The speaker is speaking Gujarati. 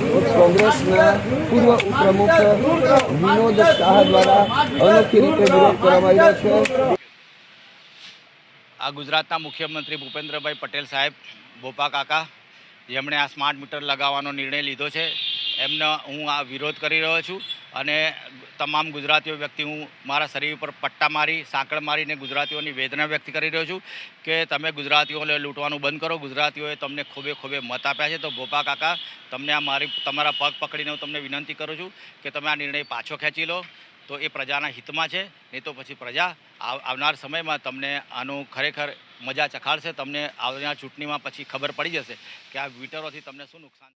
દૂર કોંગ્રેસના પૂર્વ ઉપપ્રમુખ વિનોદ શાહ દ્વારા અનોખી રીતે વિરોધ કરવામાં આવ્યો છે આ ગુજરાતના મુખ્યમંત્રી ભૂપેન્દ્રભાઈ પટેલ સાહેબ ભોપા કાકા જેમણે આ સ્માર્ટ મીટર લગાવવાનો નિર્ણય લીધો છે, એમનો હું આ વિરોધ કરી રહ્યો છું અને તમામ ગુજરાતીઓ વ્યક્તિ હું મારા શરીર ઉપર પટ્ટા મારી, સાંકળ મારીને ગુજરાતીઓની વેદના વ્યક્ત કરી રહ્યો છું કે તમે ગુજરાતીઓને લૂંટવાનું બંધ કરો. ગુજરાતીઓએ તમને ખૂબે ખૂબે મત આપ્યા છે. તો ભોપા કાકા, તમને આ મારી, તમારા પગ પકડીને હું તમને વિનંતી કરું છું કે તમે આ નિર્ણય પાછો ખેંચી લો. તો એ પ્રજાના હિતમાં છે. નહીં તો પછી પ્રજા આવ- આવનાર સમયમાં તમને આનું ખરેખર મજા ચખાડશે, તમને આવનાર ચૂંટણીમાં પછી ખબર પડી જશે કે આ વીટરોથી તમને શું નુકસાન